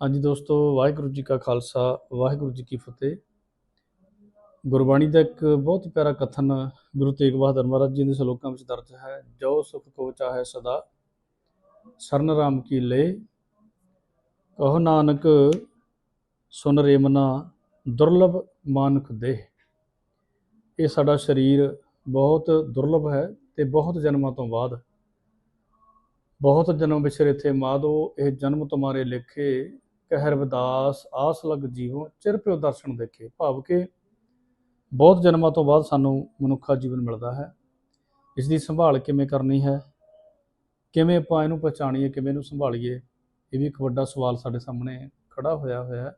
ਹਾਂਜੀ ਦੋਸਤੋ, ਵਾਹਿਗੁਰੂ ਜੀ ਕਾ ਖਾਲਸਾ, ਵਾਹਿਗੁਰੂ ਜੀ ਕੀ ਫਤਿਹ। ਗੁਰਬਾਣੀ ਦਾ ਇੱਕ ਬਹੁਤ ਪਿਆਰਾ ਕਥਨ ਗੁਰੂ ਤੇਗ ਬਹਾਦਰ ਮਹਾਰਾਜ ਜੀ ਦੇ ਸ਼ਲੋਕਾਂ ਵਿੱਚ ਦਰਜ ਹੈ, ਜੋ ਸੁਖ ਕੋ ਚਾਹੇ ਸਦਾ। ਸਰਨ ਰਾਮ ਕੀ ਲੈ, ਕਹੋ ਨਾਨਕ, ਸੁਨ ਰੇਮਨਾ ਦੁਰਲਭ ਮਾਨਕ ਦੇ ਇਹ ਸਾਡਾ ਸਰੀਰ ਬਹੁਤ ਦੁਰਲਭ ਹੈ ਤੇ ਬਹੁਤ ਜਨਮਾਂ ਤੋਂ ਬਾਅਦ। ਬਹੁਤ ਜਨਮ ਵਿਸਰ ਇੱਥੇ ਮਾਦੋ, ਇਹ ਜਨਮ ਤੁਹਾਰੇ ਲਿਖੇ ਕਹਿਰ ਵਿਦਾਸ, ਆਸ ਲਗ ਜੀਵੋ, ਚਿਰ ਪਿਓ ਦਰਸ਼ਨ ਦੇਖੇ। ਭਾਵ ਕਿ ਬਹੁਤ ਜਨਮਾਂ ਤੋਂ ਬਾਅਦ ਸਾਨੂੰ ਮਨੁੱਖਾ ਜੀਵਨ ਮਿਲਦਾ ਹੈ। ਇਸ ਦੀ ਸੰਭਾਲ ਕਿਵੇਂ ਕਰਨੀ ਹੈ? ਕਿਵੇਂ ਆਪਾਂ ਇਹਨੂੰ ਪਛਾਣੀਏ, ਕਿਵੇਂ ਇਹਨੂੰ ਸੰਭਾਲੀਏ? ਇਹ ਵੀ ਇੱਕ ਵੱਡਾ ਸਵਾਲ ਸਾਡੇ ਸਾਹਮਣੇ ਖੜਾ ਹੋਇਆ ਹੋਇਆ ਹੈ।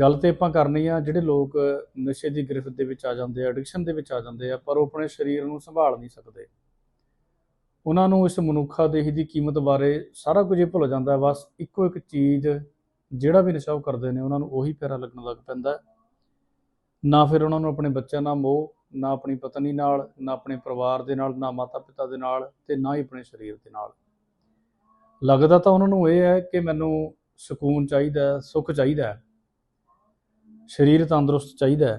ਗੱਲ ਤੇ ਆਪਾਂ ਕਰਨੀ ਆ, ਜਿਹੜੇ ਲੋਕ ਨਸ਼ੇ ਦੀ ਗ੍ਰਿਫਤ ਦੇ ਵਿੱਚ ਆ ਜਾਂਦੇ ਆ ਐਡਿਕਸ਼ਨ ਦੇ ਵਿੱਚ ਆ ਜਾਂਦੇ ਆ, ਪਰ ਉਹ ਆਪਣੇ ਸਰੀਰ ਨੂੰ ਸੰਭਾਲ ਨਹੀਂ ਸਕਦੇ। ਉਹਨਾਂ ਨੂੰ ਇਸ ਮਨੁੱਖਾ ਦੇਹੀ ਦੀ ਕੀਮਤ ਬਾਰੇ ਸਾਰਾ ਕੁਝ ਹੀ ਭੁੱਲ ਜਾਂਦਾ ਹੈ। ਬਸ ਇੱਕੋ ਇੱਕ ਚੀਜ਼ ਜਿਹੜਾ ਵੀ ਨਸ਼ਾ ਉਹ ਕਰਦੇ ਨੇ, ਉਹਨਾਂ ਨੂੰ ਉਹੀ ਪਿਆਰਾ ਲੱਗਣ ਲੱਗ ਪੈਂਦਾ ਨਾ ਫਿਰ ਉਹਨਾਂ ਨੂੰ ਆਪਣੇ ਬੱਚਿਆਂ ਨਾਲ ਮੋਹ, ਨਾ ਆਪਣੀ ਪਤਨੀ ਨਾਲ, ਨਾ ਆਪਣੇ ਪਰਿਵਾਰ ਦੇ ਨਾਲ, ਨਾ ਮਾਤਾ ਪਿਤਾ ਦੇ ਨਾਲ ਤੇ ਨਾ ਹੀ ਆਪਣੇ ਸਰੀਰ ਦੇ ਨਾਲ। ਲੱਗਦਾ ਤਾਂ ਉਹਨਾਂ ਨੂੰ ਇਹ ਹੈ ਕਿ ਮੈਨੂੰ ਸਕੂਨ ਚਾਹੀਦਾ ਸੁੱਖ ਚਾਹੀਦਾ ਸਰੀਰ ਤੰਦਰੁਸਤ ਚਾਹੀਦਾ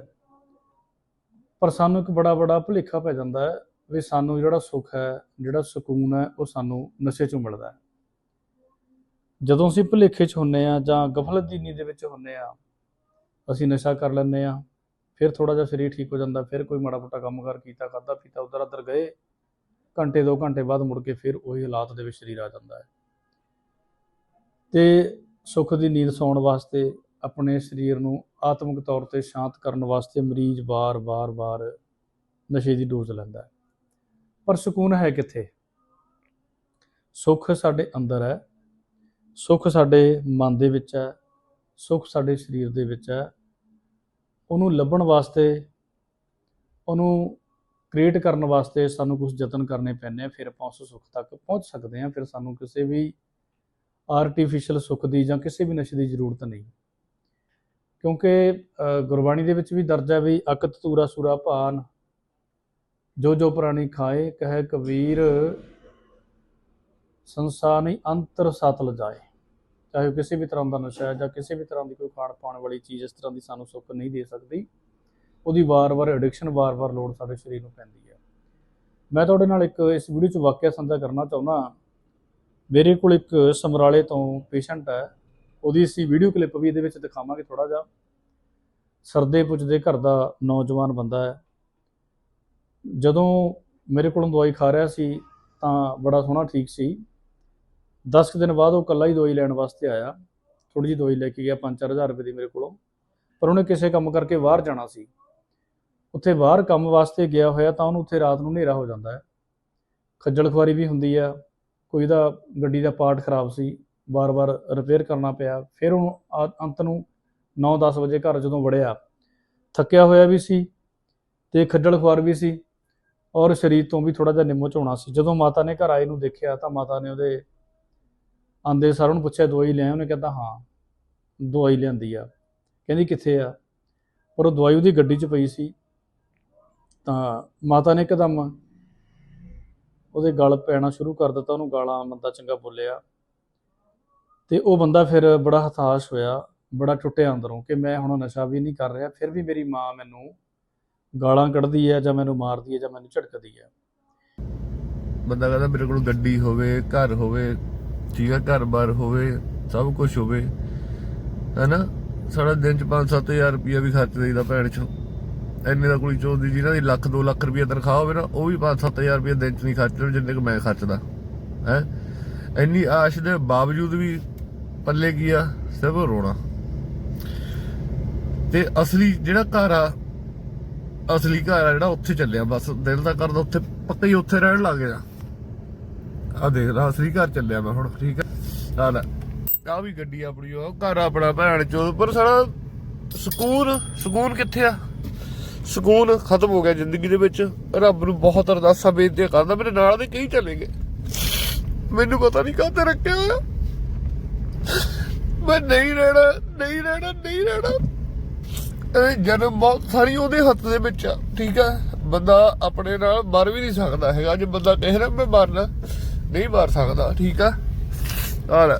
ਪਰ ਸਾਨੂੰ ਇੱਕ ਬੜਾ ਬੜਾ ਭੁਲੇਖਾ ਪੈ ਜਾਂਦਾ ਹੈ ਵੀ ਸਾਨੂੰ ਜਿਹੜਾ ਸੁੱਖ ਹੈ, ਜਿਹੜਾ ਸਕੂਨ ਹੈ, ਉਹ ਸਾਨੂੰ ਨਸ਼ੇ ਚੋਂ ਮਿਲਦਾ ਹੈ। ਜਦੋਂ ਅਸੀਂ ਭੁਲੇਖੇ 'ਚ ਹੁੰਨੇ ਆ ਜਾਂ ਗਫਲਤ ਦੀ ਨੀਂਦ ਦੇ ਵਿੱਚ ਹੁੰਨੇ ਆ ਅਸੀਂ ਨਸ਼ਾ ਕਰ ਲੈਂਦੇ ਆ ਫਿਰ ਥੋੜਾ ਜਿਹਾ ਸਰੀਰ ਠੀਕ ਹੋ ਜਾਂਦਾ, ਫਿਰ ਕੋਈ ਮਾੜਾ ਮੋਟਾ ਕੰਮ ਕਰ ਕੀਤਾ ਖਾਦਾ ਪੀਤਾ, ਉਧਰ ਉਧਰ ਗਏ, ਘੰਟੇ ਦੋ ਘੰਟੇ ਬਾਅਦ ਮੁੜ ਕੇ ਫਿਰ ਉਹੀ ਹਾਲਾਤ ਦੇ ਵਿੱਚ ਸਰੀਰ ਆ ਜਾਂਦਾ ਹੈ। ਤੇ ਸੁੱਖ ਦੀ ਨੀਂਦ ਸੌਣ ਵਾਸਤੇ ਆਪਣੇ ਸਰੀਰ ਨੂੰ ਆਤਮਿਕ ਤੌਰ ਤੇ ਸ਼ਾਂਤ ਕਰਨ ਵਾਸਤੇ ਮਰੀਜ਼ ਬਾਰ-ਬਾਰ ਬਾਰ ਨਸ਼ੇ ਦੀ ਡੋਜ਼ ਲੈਂਦਾ ਹੈ। ਪਰ ਸਕੂਨ ਹੈ ਕਿੱਥੇ? ਸੁੱਖ ਸਾਡੇ ਅੰਦਰ ਹੈ। ਸੁੱਖ ਸਾਡੇ ਮਨ ਦੇ ਵਿੱਚ ਹੈ। ਸੁੱਖ ਸਾਡੇ ਸਰੀਰ ਦੇ ਵਿੱਚ ਹੈ। ਉਹਨੂੰ ਲੱਭਣ ਵਾਸਤੇ, ਉਹਨੂੰ ਕ੍ਰੀਏਟ ਕਰਨ ਵਾਸਤੇ ਸਾਨੂੰ ਕੁਝ ਯਤਨ ਕਰਨੇ ਪੈਣੇ ਆ, ਫਿਰ ਆਪਾਂ ਉਸ ਸੁੱਖ ਤੱਕ ਪਹੁੰਚ ਸਕਦੇ ਹਾਂ। ਫਿਰ ਸਾਨੂੰ ਕਿਸੇ ਵੀ ਆਰਟੀਫੀਸ਼ੀਅਲ ਸੁੱਖ ਦੀ ਜਾਂ ਕਿਸੇ ਵੀ ਨਸ਼ੇ ਦੀ ਜ਼ਰੂਰਤ ਨਹੀਂ। ਕਿਉਂਕਿ ਗੁਰਬਾਣੀ ਦੇ ਵਿੱਚ ਵੀ ਦਰਜ ਹੈ ਵੀ ਅਕਤ ਤੂਰਾ ਸੂਰਾ ਭਾਨ ਜੋ ਜੋ ਪ੍ਰਾਣੀ ਖਾਏ, ਕਹਿ ਕਬੀਰ ਸੰਸਾਨੀ ਅੰਤਰ ਸਤ ਲਜਾਏ। ਚਾਹੇ ਉਹ ਕਿਸੇ ਵੀ ਤਰ੍ਹਾਂ ਦਾ ਨਸ਼ਾ ਹੈ ਜਾਂ ਕਿਸੇ ਵੀ ਤਰ੍ਹਾਂ ਦੀ ਕੋਈ ਖਾਣ ਪਾਣ ਵਾਲੀ ਚੀਜ਼ ਇਸ ਤਰ੍ਹਾਂ ਦੀ ਸਾਨੂੰ ਸੁੱਖ ਨਹੀਂ ਦੇ ਸਕਦੀ, ਉਹਦੀ ਵਾਰ-ਵਾਰ ਐਡਿਕਸ਼ਨ ਵਾਰ-ਵਾਰ ਲੋੜ ਸਾਡੇ ਸਰੀਰ ਨੂੰ ਪੈਂਦੀ ਹੈ। ਮੈਂ ਤੁਹਾਡੇ ਨਾਲ ਇੱਕ ਇਸ ਵੀਡੀਓ 'ਚ ਵਾਕਿਆ ਸਾਂਝਾ ਕਰਨਾ ਚਾਹੁੰਦਾ ਮੇਰੇ ਕੋਲ ਇੱਕ ਸਮਰਾਲੇ ਤੋਂ ਪੇਸ਼ੈਂਟ ਹੈ। ਉਹਦੀ ਅਸੀਂ ਵੀਡੀਓ ਕਲਿੱਪ ਵੀ ਇਹਦੇ ਵਿੱਚ ਦਿਖਾਵਾਂਗੇ ਥੋੜਾ ਜਿਹਾ। ਸਰਦੇ ਪੁੱਜਦੇ ਘਰ ਦਾ ਨੌਜਵਾਨ ਬੰਦਾ ਹੈ। ਜਦੋਂ ਮੇਰੇ ਕੋਲੋਂ ਦਵਾਈ ਖਾ ਰਿਹਾ ਸੀ ਤਾਂ ਬੜਾ ਸੋਹਣਾ ਠੀਕ ਸੀ। 10 ਕੁ ਦਿਨ ਬਾਅਦ ਉਹ ਇਕੱਲਾ ਹੀ ਦਵਾਈ ਲੈਣ ਵਾਸਤੇ ਆਇਆ। ਥੋੜੀ ਜਿਹੀ ਦਵਾਈ ਲੈ ਕੇ ਗਿਆ 5-4000 ਰੁਪਏ ਦੀ ਮੇਰੇ ਕੋਲੋਂ। ਪਰ ਉਹਨੇ ਕਿਸੇ ਕੰਮ ਕਰਕੇ ਬਾਹਰ ਜਾਣਾ ਸੀ। ਉੱਥੇ ਬਾਹਰ ਕੰਮ ਵਾਸਤੇ ਗਿਆ ਹੋਇਆ ਤਾਂ ਉਹਨੂੰ ਉੱਥੇ ਰਾਤ ਨੂੰ ਹਨੇਰਾ ਹੋ ਜਾਂਦਾ ਹੈ। ਖੱਜਲ ਖੁਆਰੀ ਵੀ ਹੁੰਦੀ ਆ ਕੋਈ ਦਾ ਗੱਡੀ ਦਾ ਪਾਰਟ ਖਰਾਬ ਸੀ ਵਾਰ-ਵਾਰ ਰਿਪੇਅਰ ਕਰਨਾ ਪਿਆ। ਫਿਰ ਉਹਨੂੰ ਆ- ਅੰਤ ਨੂੰ 9-10 ਵਜੇ ਘਰ ਜਦੋਂ ਵੜਿਆ, ਥੱਕਿਆ ਹੋਇਆ ਵੀ ਸੀ ਤੇ ਖੱਜਲ ਖੁਆਰ ਵੀ ਸੀ। ਔਰ ਸਰੀਰ ਤੋਂ ਵੀ ਥੋੜਾ ਜਿਹਾ ਨਿੰਮੋ ਝੋਣਾ ਸੀ। ਜਦੋਂ ਮਾਤਾ ਨੇ ਘਰ ਆਏ ਨੂੰ ਦੇਖਿਆ ਤਾਂ ਮਾਤਾ ਨੇ ਉਹਦੇ ਆਂਦੇ ਸਾਰ ਉਹਨੂੰ ਪੁੱਛਿਆ, ਦਵਾਈ ਲਿਆਇਆ ਉਹਨੇ ਕਹਿੰਦਾ ਹਾਂ, ਦਵਾਈ ਲਿਆਂਦੀ ਆ। ਕਹਿੰਦੀ, ਕਿੱਥੇ ਆ? ਪਰ ਉਹ ਦਵਾਈ ਉਹਦੀ ਗੱਡੀ 'ਚ ਪਈ ਸੀ। ਤਾਂ ਮਾਤਾ ਨੇ ਇੱਕਦਮ ਉਹਦੇ ਗਲ ਪੈਣਾ ਸ਼ੁਰੂ ਕਰ ਦਿੱਤਾ। ਉਹਨੂੰ ਗਾਲਾਂ, ਬੰਦਾ ਚੰਗਾ ਬੋਲਿਆ ਤੇ ਉਹ ਬੰਦਾ ਫਿਰ ਬੜਾ ਹਤਾਸ਼ ਹੋਇਆ, ਬੜਾ ਟੁੱਟਿਆ ਅੰਦਰੋਂ ਕਿ ਮੈਂ ਹੁਣ ਨਸ਼ਾ ਵੀ ਨਹੀਂ ਕਰ ਰਿਹਾ, ਫਿਰ ਵੀ ਮੇਰੀ ਮਾਂ ਮੈਨੂੰ ਗਾਲਾਂ ਕੱਢਦੀ ਹੈ ਜਾਂ ਮੈਨੂੰ ਮਾਰਦੀ ਹੈ ਜਾਂ ਮੈਨੂੰ ਝਟਕਦੀ ਹੈ ਬੰਦਾ ਕਹਿੰਦਾ ਮੇਰੇ ਕੋਲ ਗੱਡੀ ਹੋਵੇ, ਘਰ ਹੋਵੇ, ਠੀਕ ਆ ਘਰ-ਬਾਰ ਹੋਵੇ, ਸਭ ਕੁਝ ਹੋਵੇ। ਹੈਨਾ? ਸਾਡਾ ਦਿਨ ਚ 5-7000 ਰੁਪਇਆ ਵੀ ਖਰਚ ਦੇਈਦਾ ਭੈਣ ਚੋਂ ਇੰਨੇ ਦਾ ਕੋਈ ਚੋਦੀ ਜਿਹਨਾਂ ਦੀ ਲੱਖ 2 ਲੱਖ ਰੁਪਇਆ ਤਨਖਾਹ ਹੋਵੇ ਨਾ, ਉਹ ਵੀ 5-7000 ਰੁਪਇਆ ਦਿਨ ਚ ਨਹੀਂ ਖਰਚਦੇ ਜਿੰਨੇ ਕੁ ਮੈਂ ਖਰਚਦਾ। ਹੈ? ਇੰਨੀ ਆਸ਼ ਦੇ ਬਾਵਜੂਦ ਵੀ ਪੱਲੇ ਕੀ ਆ? ਸਿਰਫ ਰੋਣਾ। ਤੇ ਅਸਲੀ ਜਿਹੜਾ ਘਰ ਆ ਅਸਲੀ ਘਰ ਆ ਜਿਹੜਾ, ਉੱਥੇ ਚੱਲਿਆ ਬਸ ਦਿਲ ਦਾ ਕਰਦਾ ਉੱਥੇ, ਪੱਕਾ ਹੀ ਉੱਥੇ ਰਹਿਣ ਲੱਗ ਗਿਆ। ਆ ਦੇਖ ਲਾ, ਅਸਲੀ ਘਰ ਚੱਲਿਆ ਮੈਂ ਹੁਣ, ਠੀਕ ਆ? ਆ ਲੈ ਆ ਵੀ ਗੱਡੀ ਆਪਣੀ, ਉਹ ਘਰ ਆਪਣਾ ਭੈਣ ਚੋਦ, ਪਰ ਸਾਲਾ ਸਕੂਨ ਸਕੂਨ ਕਿੱਥੇ ਆ? ਸਕੂਨ ਖਤਮ ਹੋ ਗਿਆ ਜ਼ਿੰਦਗੀ ਦੇ ਵਿੱਚ। ਰੱਬ ਨੂੰ ਬਹੁਤ ਅਰਦਾਸਾਂ ਬੇਨਤੀ ਕਰਦਾ, ਮੇਰੇ ਨਾਲ ਦੇ ਕਈ ਚਲੇ ਗਏ। ਮੈਨੂੰ ਪਤਾ ਨਹੀਂ ਕਾਹਤੇ ਰੱਖਿਆ ਹੋਇਆ। ਮੈਂ ਨਹੀਂ ਰਹਿਣਾ ਨਹੀਂ ਰਹਿਣਾ ਨਹੀਂ ਰਹਿਣਾ। ਜਨਮ ਮੌਤ ਸਾਰੀ ਉਹਦੇ ਹੱਥ ਦੇ ਵਿੱਚ ਆ, ਠੀਕ ਆ? ਬੰਦਾ ਆਪਣੇ ਨਾਲ ਮਰ ਵੀ ਨਹੀਂ ਸਕਦਾ ਹੈਗਾ। ਜੇ ਬੰਦਾ ਕਹੇ ਨਾ ਮੈਂ ਮਰਨਾ, ਨਹੀਂ ਮਰ ਸਕਦਾ, ਠੀਕ ਆ? ਆ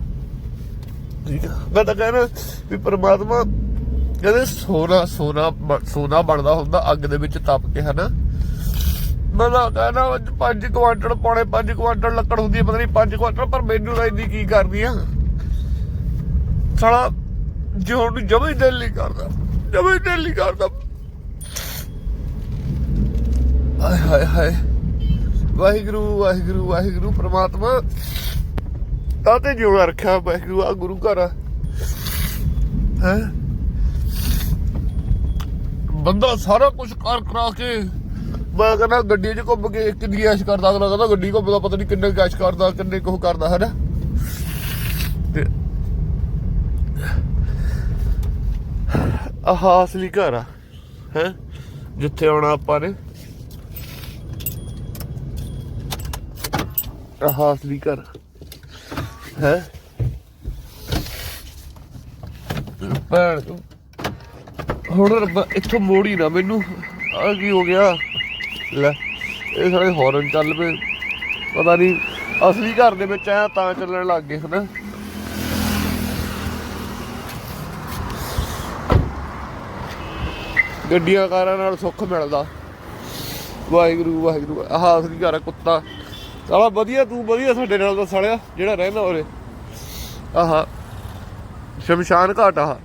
ਠੀਕ ਆ। ਮੈਂ ਤਾਂ ਕਹਿਣਾ ਵੀ ਪ੍ਰਮਾਤਮਾ ਕਹਿੰਦੇ ਸੋਨਾ ਸੋਨਾ ਸੋਨਾ ਬਣਦਾ ਹੁੰਦਾ, ਅੱਗ ਦੇ ਵਿੱਚ ਤਪ ਕੇ, ਹਨਾ? ਮੈਂ ਤਾਂ ਕਹਿਣਾ 5 ਕੁਆਂਟਲ ਪੌਣੇ 5 ਕੁਆਂਟਲ ਲੱਕੜ ਹੁੰਦੀ ਹੈ ਪਤਾ ਨਹੀਂ 5 ਕੁਆਂਟਲ, ਪਰ ਮੈਨੂੰ ਤਾਂ ਇੰਨੀ ਕੀ ਕਰਨੀ ਆ? ਸਾਲਾ ਜਿਉਣ ਨੂੰ ਜਮਾ ਦਿਲ ਨਹੀਂ ਕਰਦਾ। ਜਮਾ ਦਿਲ ਨਹੀਂ ਕਰਦਾ। ਹਾਏ ਹਾਏ ਹਾਏ। ਵਾਹਿਗੁਰੂ ਵਾਹਿਗੁਰੂ ਵਾਹਿਗੁਰੂ, ਪ੍ਰਮਾਤਮਾ। ਤਾਤੇ ਜਿਉਣਾ ਰੱਖਿਆ ਵਾਹਿਗੁਰੂ ਆ ਗੁਰੂ ਘਰ ਆ। ਹੈ? ਬੰਦਾ ਸਾਰਾ ਕੁਝ ਕਰ ਕਰਾ ਕੇ ਮੈਂ ਕਹਿੰਦਾ ਗੱਡੀ 'ਚ ਘੁੰਮ ਕੇ ਕਿੰਨੀ ਐਸ਼ ਕਰਦਾ, ਅਗਲਾ ਕਹਿੰਦਾ ਗੱਡੀ ਘੁੰਮਦਾ, ਪਤਾ ਨਹੀਂ ਕਿੰਨੇ ਕੈਸ਼ ਕਰਦਾ, ਕਿੰਨੇ ਕੁਝ ਕਰਦਾ ਹੈ ਨਾ ਆਹ ਅਸਲੀ ਘਰ ਆ, ਹੈ? ਜਿੱਥੇ ਆਉਣਾ ਆਪਾਂ ਨੇ। ਆਹ ਅਸਲੀ ਘਰ, ਹੈ? ਪਰ ਹੁਣ ਰੱਬਾ, ਇੱਥੋਂ ਹੀ ਨਾ ਮੈਨੂੰ। ਆ ਕੀ ਹੋ ਗਿਆ? ਲੈ, ਇਹ ਸਾਰੇ ਹੌਰਨ ਚੱਲ ਪਏ। ਪਤਾ ਨਹੀਂ ਅਸਲੀ ਘਰ ਦੇ ਵਿੱਚ ਆਇਆ ਤਾਂ ਚੱਲਣ ਲੱਗ ਗਏ, ਹਨਾ? ਗੱਡੀਆਂ ਕਾਰਾਂ ਨਾਲ ਸੁੱਖ ਮਿਲਦਾ। ਵਾਹਿਗੁਰੂ ਵਾਹਿਗੁਰੂ, ਆਹ ਅਸਲੀ ਘਰ ਕੁੱਤਾ। ਸਾਲਾ ਵਧੀਆ, ਤੂੰ ਵਧੀਆ ਸਾਡੇ ਨਾਲ ਦਾ ਸਾਲਿਆ ਜਿਹੜਾ ਰਹਿੰਦਾ ਉਰੇ। ਆਹਾ, ਸ਼ਮਸ਼ਾਨ ਘਾਟ ਆਹ।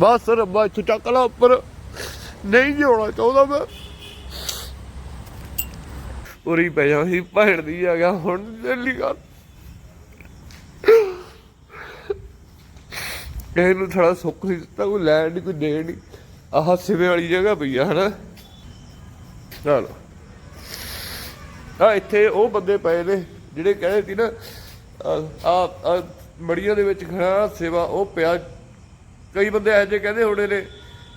ਬਸ ਰੱਬਾ, ਇੱਥੋਂ ਚੱਕ ਲਾ ਉੱਪਰ। ਨਹੀਂ ਜਿਉਣਾ ਚਾਹੁੰਦਾ ਮੈਂ। ਉਰੀ ਪੈ ਜਾ ਸੀ, ਭੈਣ ਦੀ ਆ ਗਿਆ, ਹੁਣ ਦਿੱਲੀ ਕਰ ਕਿਸੇ ਨੂੰ ਥੋੜਾ ਸੁੱਖ ਨਹੀਂ ਦਿੱਤਾ, ਕੋਈ ਲੈਣ ਨਹੀਂ ਕੋਈ ਦੇਣ ਨਹੀਂ ਆਹ ਸਿਵੇ ਵਾਲੀ ਜਗ੍ਹਾ ਪਈ ਆ, ਹਨਾ? ਚਲੋ। ਆ ਇੱਥੇ ਉਹ ਬੰਦੇ ਪਏ ਨੇ, ਜਿਹੜੇ ਕਹਿੰਦੇ ਸੀ ਨਾ ਆ ਮੜੀਆਂ ਦੇ ਵਿੱਚ ਖੜਾ ਸੇਵਾ, ਉਹ ਪਿਆ। ਕਈ ਬੰਦੇ ਇਹੋ ਜਿਹੇ ਕਹਿੰਦੇ ਹੋਣੇ ਨੇ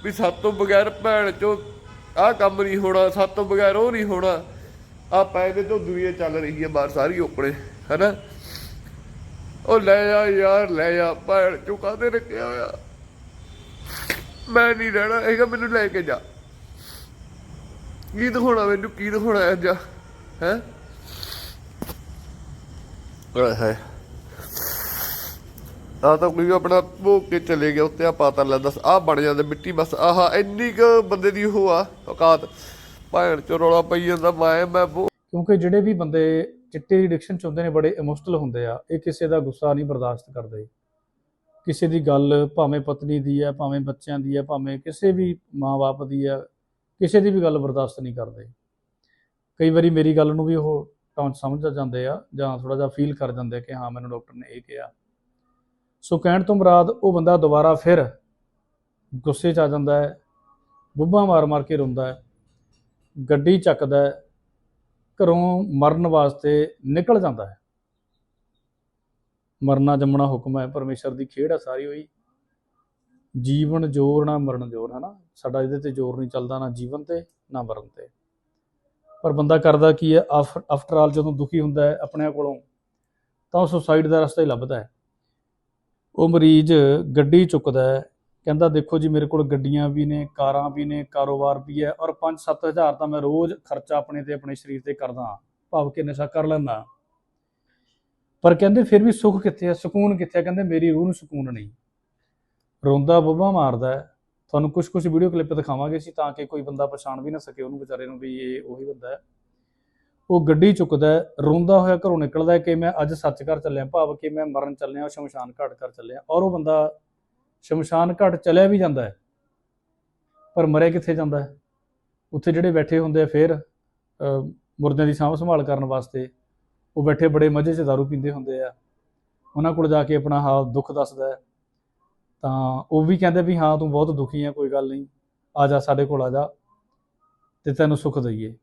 ਵੀ ਸੱਤ ਤੋਂ ਬਗੈਰ ਭੈਣ ਚੋ ਆਹ ਕੰਮ ਨਹੀਂ ਹੋਣਾ ਸੱਤ ਤੋਂ ਬਗੈਰ ਉਹ ਨਹੀਂ ਹੋਣਾ। ਆ ਪੈ ਦੇ ਤੋਂ ਦੁਨੀਆ ਚੱਲ ਰਹੀ ਹੈ ਬਾਹਰ ਸਾਰੀ ਓਪਰੇ ਹੈਨਾ? ਉਹ ਲੈ ਜਾ ਯਾਰ, ਲੈ ਜਾ ਭੈਣ ਚੋ ਕਾਹਦੇ ਰੱਖਿਆ ਹੋਇਆ? ਮੈਂ ਨਹੀਂ ਰਹਿਣਾ ਹੈਗਾ ਮੈਨੂੰ ਲੈ ਕੇ ਜਾ। ਕੀ ਦਿਖਾਉਣਾ ਮੈਨੂੰ, ਕੀ ਦਿਖਾਉਣਾ ਹੈ? ਜਾ ਹੈ ਓਏ ਆ ਤਾਂ ਕੋਈ ਆਪਣਾ ਭੋਗ ਕੇ ਚਲੇ ਗਿਆ, ਉੱਤੇ ਆ ਪਾਤਾ ਲੈ ਦੱਸ ਆ ਬਣ ਜਾਂਦੇ ਮਿੱਟੀ, ਬਸ ਆਹ ਇੰਨੀ ਕੁ ਬੰਦੇ ਦੀ ਉਹ ਆ, ਔਕਾਤ। ਭੈਣ ਚ ਰੌਲਾ ਪਈ ਜਾਂਦਾ, ਮੈਂ ਮੈਂ ਕਿਉਂਕਿ ਜਿਹੜੇ ਵੀ ਬੰਦੇ ਚਿੱਟੇ ਦੀ ਐਡਿਕਸ਼ਨ ਚ ਹੁੰਦੇ ਨੇ, ਬੜੇ ਇਮੋਸ਼ਨਲ ਹੁੰਦੇ ਆ। ਇਹ ਕਿਸੇ ਦਾ ਗੁੱਸਾ ਨਹੀਂ ਬਰਦਾਸ਼ਤ ਕਰਦੇ। ਕਿਸੇ ਦੀ ਗੱਲ ਭਾਵੇਂ ਪਤਨੀ ਦੀ ਹੈ ਭਾਵੇਂ ਬੱਚਿਆਂ ਦੀ ਹੈ ਭਾਵੇਂ ਕਿਸੇ ਵੀ ਮਾਂ-ਬਾਪ ਦੀ ਹੈ ਕਿਸੇ ਦੀ ਵੀ ਗੱਲ ਬਰਦਾਸ਼ਤ ਨਹੀਂ ਕਰਦੇ। ਕਈ ਵਾਰੀ ਮੇਰੀ ਗੱਲ ਨੂੰ ਵੀ ਉਹ ਟੌਂਚ ਸਮਝ ਜਾਂਦੇ ਆ ਜਾਂ ਥੋੜਾ ਜਿਹਾ ਫੀਲ ਕਰ ਜਾਂਦੇ ਆ ਕਿ ਹਾਂ, ਮੈਨੂੰ ਡਾਕਟਰ ਨੇ ਇਹ ਕਿਹਾ। ਸੋ ਕਹਿਣ ਤੋਂ ਮੁਰਾਦ, ਉਹ ਬੰਦਾ ਦੁਬਾਰਾ ਫਿਰ ਗੁੱਸੇ 'ਚ ਆ ਜਾਂਦਾ ਹੈ, ਬੁੱਭਾ ਮਾਰ-ਮਾਰ ਕੇ ਰੋਂਦਾ ਹੈ, ਗੱਡੀ ਚੱਕਦਾ ਹੈ ਘਰੋਂ ਮਰਨ ਵਾਸਤੇ ਨਿਕਲ ਜਾਂਦਾ ਹੈ। ਮਰਨਾ ਜੰਮਣਾ ਹੁਕਮ ਹੈ, ਪਰਮੇਸ਼ਰ ਦੀ ਖੇਡ ਹੈ ਸਾਰੀ ਹੋਈ ਜੀਵਨ ਜੋਰ ਨਾ ਮਰਨ ਜੋਰ ਹੈ ਨਾ ਸਾਡਾ ਇਹਦੇ ਤੇ ਜ਼ੋਰ ਨਹੀਂ ਚੱਲਦਾ ਨਾ ਜੀਵਨ ਤੇ, ਨਾ ਮਰਨ ਤੇ। ਪਰ ਬੰਦਾ ਕਰਦਾ ਕੀ ਹੈ ਆਫਟਰ ਆਲ ਜਦੋਂ ਦੁਖੀ ਹੁੰਦਾ ਹੈ ਆਪਣੇ ਕੋਲੋਂ, ਤਾਂ ਉਹ ਸੁਸਾਈਡ ਦਾ ਰਸਤਾ ਹੀ ਲੱਭਦਾ ਹੈ। ਉਹ ਮਰੀਜ਼ ਗੱਡੀ ਚੁੱਕਦਾ ਹੈ ਕਹਿੰਦਾ, ਦੇਖੋ ਜੀ, ਮੇਰੇ ਕੋਲ ਗੱਡੀਆਂ ਵੀ ਨੇ, ਕਾਰਾਂ ਵੀ ਨੇ, ਕਾਰੋਬਾਰ ਵੀ ਹੈ ਔਰ 5-7 ਹਜ਼ਾਰ ਤਾਂ ਮੈਂ ਰੋਜ਼ ਖਰਚਾ ਆਪਣੇ ਤੇ, ਆਪਣੇ ਸਰੀਰ ਤੇ ਕਰਦਾ ਭਾਵ ਕਿ ਨਸ਼ਾ ਕਰ ਲੈਂਦਾ ਪਰ ਕਹਿੰਦੇ, ਫਿਰ ਵੀ ਸੁੱਖ ਕਿੱਥੇ ਹੈ? ਸਕੂਨ ਕਿੱਥੇ ਹੈ? ਕਹਿੰਦੇ, ਮੇਰੀ ਰੂਹ ਨੂੰ ਸਕੂਨ ਨਹੀਂ। ਰੋਂਦਾ, ਬੱਬਾ ਮਾਰਦਾ ਤੁਹਾਨੂੰ ਕੁਝ ਕੁਝ ਵੀਡੀਓ ਕਲਿੱਪ ਦਿਖਾਵਾਂਗੇ ਸੀ ਤਾਂ ਕਿ ਕੋਈ ਬੰਦਾ ਪਛਾਣ ਵੀ ਨਾ ਸਕੇ ਉਹਨੂੰ, ਵਿਚਾਰੇ ਨੂੰ ਵੀ ਇਹ ਉਹੀ ਬੰਦਾ ਹੈ। ਉਹ ਗੱਡੀ ਚੁੱਕਦਾ ਰੋਂਦਾ ਹੋਇਆ ਘਰੋਂ ਨਿਕਲਦਾ ਕਿ ਮੈਂ ਅੱਜ ਸੱਚ ਘਰ ਚੱਲਿਆ, ਭਾਵ ਕਿ ਮੈਂ ਮਰਨ ਚੱਲਿਆ, ਸ਼ਮਸ਼ਾਨ ਘਾਟ ਕਰ ਚੱਲਿਆ ਔਰ ਉਹ ਬੰਦਾ ਸ਼ਮਸ਼ਾਨ ਘਾਟ ਚਲਿਆ ਵੀ ਜਾਂਦਾ ਹੈ, ਪਰ ਮਰਿਆ ਕਿੱਥੇ ਜਾਂਦਾ ਹੈ? ਉੱਥੇ ਜਿਹੜੇ ਬੈਠੇ ਹੁੰਦੇ ਆ ਫਿਰ ਮੁਰਦਿਆਂ ਦੀ ਸਾਂਭ ਸੰਭਾਲ ਕਰਨ ਵਾਸਤੇ, ਉਹ ਬੈਠੇ ਬੜੇ ਮਜ਼ੇ 'ਚ ਦਾਰੂ ਪੀਂਦੇ ਹੁੰਦੇ ਆ। ਉਹਨਾਂ ਕੋਲ ਜਾ ਕੇ ਆਪਣਾ ਹਾਲ ਦੁੱਖ ਦੱਸਦਾ ਤਾਂ ਉਹ ਵੀ ਕਹਿੰਦੇ ਵੀ ਹਾਂ, ਤੂੰ ਬਹੁਤ ਦੁਖੀ ਆ, ਕੋਈ ਗੱਲ ਨਹੀਂ, ਆ ਜਾ, ਸਾਡੇ ਕੋਲ ਆ ਜਾ ਤੇ ਤੈਨੂੰ ਸੁੱਖ ਦਈਏ,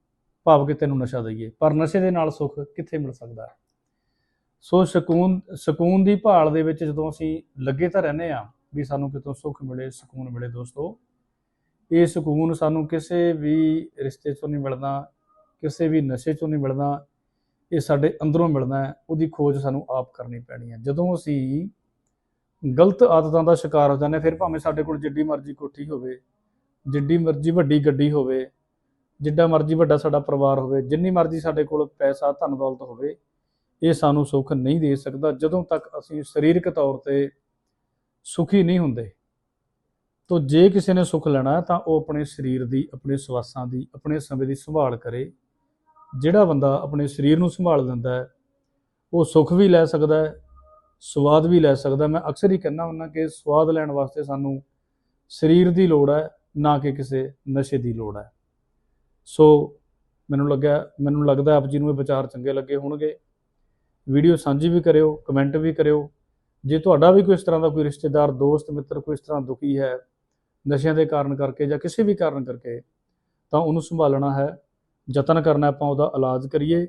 ਭਾਵ ਕਿ ਤੈਨੂੰ ਨਸ਼ਾ ਦਈਏ। ਪਰ ਨਸ਼ੇ ਦੇ ਨਾਲ ਸੁੱਖ ਕਿੱਥੇ ਮਿਲ ਸਕਦਾ? ਹੈ ਸੋ ਸਕੂਨ ਸਕੂਨ ਦੀ ਭਾਲ ਦੇ ਵਿੱਚ ਜਦੋਂ ਅਸੀਂ ਲੱਗੇ ਤਾਂ ਰਹਿੰਦੇ ਆ ਵੀ ਸਾਨੂੰ ਕਿਤੋਂ ਸੁੱਖ ਮਿਲੇ ਸਕੂਨ ਮਿਲੇ ਦੋਸਤੋ। ਇਹ ਸਕੂਨ ਸਾਨੂੰ ਕਿਸੇ ਵੀ ਰਿਸ਼ਤੇ ਚੋਂ ਨਹੀਂ ਮਿਲਦਾ ਕਿਸੇ ਵੀ ਨਸ਼ੇ ਚੋਂ ਨਹੀਂ ਮਿਲਦਾ। ਇਹ ਸਾਡੇ ਅੰਦਰੋਂ ਮਿਲਣਾ ਹੈ ਉਹਦੀ ਖੋਜ ਸਾਨੂੰ ਆਪ ਕਰਨੀ ਪੈਣੀ ਹੈ। ਜਦੋਂ ਅਸੀਂ ਗਲਤ ਆਦਤਾਂ ਦਾ ਸ਼ਿਕਾਰ ਹੋ ਜਾਂਦੇ ਹਾਂ, ਫਿਰ ਭਾਵੇਂ ਸਾਡੇ ਕੋਲ ਜਿੱਡੀ ਮਰਜ਼ੀ ਕੋਠੀ ਹੋਵੇ ਜਿੱਡੀ ਮਰਜ਼ੀ ਵੱਡੀ ਗੱਡੀ ਹੋਵੇ ਜਿੱਡਾ ਮਰਜ਼ੀ ਵੱਡਾ ਸਾਡਾ ਪਰਿਵਾਰ ਹੋਵੇ ਜਿੰਨੀ ਮਰਜ਼ੀ ਸਾਡੇ ਕੋਲ ਪੈਸਾ ਧਨ ਦੌਲਤ ਹੋਵੇ ਇਹ ਸਾਨੂੰ ਸੁੱਖ ਨਹੀਂ ਦੇ ਸਕਦਾ। ਜਦੋਂ ਤੱਕ ਅਸੀਂ ਸਰੀਰਕ ਤੌਰ ਤੇ ਸੁਖੀ ਨਹੀਂ ਹੁੰਦੇ। ਤੋ ਜੇ ਕਿਸੇ ਨੇ ਸੁੱਖ ਲੈਣਾ ਤਾਂ ਉਹ ਆਪਣੇ ਸਰੀਰ ਦੀ, ਆਪਣੇ ਸਵਾਸਾਂ ਦੀ, ਆਪਣੇ ਸਮੇਂ ਦੀ ਸੰਭਾਲ ਕਰੇ। ਜਿਹੜਾ ਬੰਦਾ ਆਪਣੇ ਸਰੀਰ ਨੂੰ ਸੰਭਾਲ ਲੈਂਦਾ ਹੈ, ਉਹ ਸੁੱਖ ਵੀ ਲੈ ਸਕਦਾ ਹੈ, ਸਵਾਦ ਵੀ ਲੈ ਸਕਦਾ ਮੈਂ ਅਕਸਰ ਹੀ ਕਹਿੰਦਾ ਹੁੰਦਾ ਕਿ ਸਵਾਦ ਲੈਣ ਵਾਸਤੇ ਸਾਨੂੰ ਸਰੀਰ ਦੀ ਲੋੜ ਹੈ, ਨਾ ਕਿ ਕਿਸੇ ਨਸ਼ੇ ਦੀ ਲੋੜ ਹੈ। ਸੋ ਮੈਨੂੰ ਲੱਗਾ ਮੈਨੂੰ ਲੱਗਦਾ ਆਪ ਜੀ ਨੂੰ ਇਹ ਵਿਚਾਰ ਚੰਗੇ ਲੱਗੇ ਹੋਣਗੇ। ਵੀਡੀਓ ਸਾਂਝੀ ਵੀ ਕਰਿਓ, ਕਮੈਂਟ ਵੀ ਕਰਿਓ। ਜੇ ਤੁਹਾਡਾ ਵੀ ਕੋਈ ਇਸ ਤਰ੍ਹਾਂ ਦਾ ਕੋਈ ਰਿਸ਼ਤੇਦਾਰ, ਦੋਸਤ, ਮਿੱਤਰ ਕੋਈ ਇਸ ਤਰ੍ਹਾਂ ਦੁਖੀ ਹੈ, ਨਸ਼ਿਆਂ ਦੇ ਕਾਰਨ ਕਰਕੇ ਜਾਂ ਕਿਸੇ ਵੀ ਕਾਰਨ ਕਰਕੇ, ਤਾਂ ਉਹਨੂੰ ਸੰਭਾਲਣਾ ਹੈ, ਯਤਨ ਕਰਨਾ ਆਪਾਂ ਉਹਦਾ ਇਲਾਜ ਕਰੀਏ।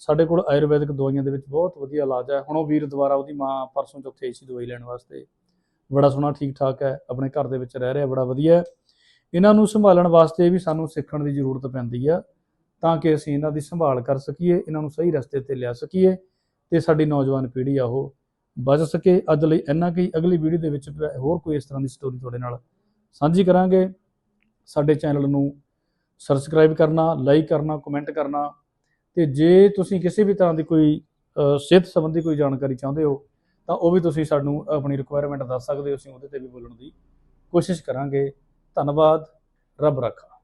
ਸਾਡੇ ਕੋਲ ਆਯੁਰਵੈਦਿਕ ਦਵਾਈਆਂ ਦੇ ਵਿੱਚ ਬਹੁਤ ਵਧੀਆ ਇਲਾਜ ਹੈ। ਹੁਣ ਉਹ ਵੀਰ ਦੁਬਾਰਾ ਉਹਦੀ ਮਾਂ ਪਰਸੋਂ ਚੌਥੇ ਸੀ ਦਵਾਈ ਲੈਣ ਵਾਸਤੇ ਬੜਾ ਸੋਹਣਾ ਠੀਕ ਠਾਕ ਹੈ, ਆਪਣੇ ਘਰ ਦੇ ਵਿੱਚ ਰਹਿ ਰਿਹਾ, ਬੜਾ ਵਧੀਆ ਇਹਨਾਂ ਨੂੰ ਸੰਭਾਲਣ ਵਾਸਤੇ ਵੀ ਸਾਨੂੰ ਸਿੱਖਣ ਦੀ ਜ਼ਰੂਰਤ ਪੈਂਦੀ ਆ, ਤਾਂ ਕਿ ਅਸੀਂ ਇਹਨਾਂ ਦੀ ਸੰਭਾਲ ਕਰ ਸਕੀਏ, ਇਹਨਾਂ ਨੂੰ ਸਹੀ ਰਸਤੇ ਤੇ ਲਿਆ ਸਕੀਏ ਤੇ ਸਾਡੀ ਨੌਜਵਾਨ ਪੀੜ੍ਹੀ ਆ ਉਹ ਬਚ ਸਕੇ। ਅੱਜ ਲਈ ਇੰਨਾ ਕਿ, ਅਗਲੀ ਵੀਡੀਓ ਦੇ ਵਿੱਚ ਹੋਰ ਕੋਈ ਇਸ ਤਰ੍ਹਾਂ ਦੀ ਸਟੋਰੀ ਤੁਹਾਡੇ ਨਾਲ ਸਾਂਝੀ ਕਰਾਂਗੇ। ਸਾਡੇ ਚੈਨਲ ਨੂੰ ਸਬਸਕ੍ਰਾਈਬ ਕਰਨਾ ਲਾਈਕ ਕਰਨਾ ਕਮੈਂਟ ਕਰਨਾ ਤੇ ਜੇ ਤੁਸੀਂ ਕਿਸੇ ਵੀ ਤਰ੍ਹਾਂ ਦੀ ਕੋਈ ਸਿਹਤ ਸੰਬੰਧੀ ਕੋਈ ਜਾਣਕਾਰੀ ਚਾਹੁੰਦੇ ਹੋ, ਤਾਂ ਉਹ ਵੀ ਤੁਸੀਂ ਸਾਨੂੰ ਆਪਣੀ ਰਿਕੁਆਇਰਮੈਂਟ ਦੱਸ ਸਕਦੇ ਹੋ। ਅਸੀਂ ਉਹਦੇ ਤੇ ਵੀ ਬੋਲਣ ਦੀ ਕੋਸ਼ਿਸ਼ ਕਰਾਂਗੇ। ਧੰਨਵਾਦ। ਰੱਬ ਰੱਖਾ।